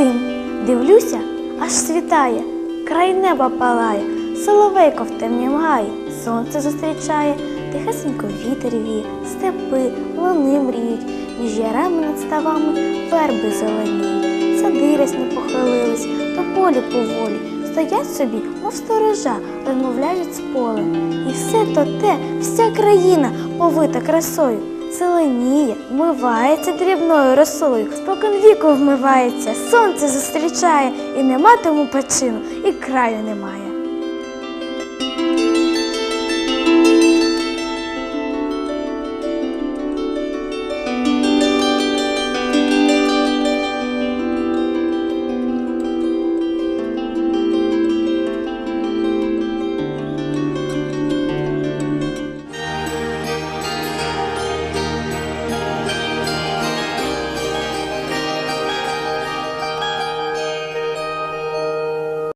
летим. Дивлюся, аж світає, край неба палає, соловейко в темнім гаї, сонце зустрічає, тихесенько вітер віє, степи, луни мріють, між ярами над ставами верби зеленіють, сади рясні похилились, до полі поволі, стоять собі, мов сторожа, розмовляють з полем. І все то те, вся країна повита красою. Зеленіє, вмивається дрібною росою, спокон віку вмивається, сонце зустрічає, і нема тому печину, і краю немає.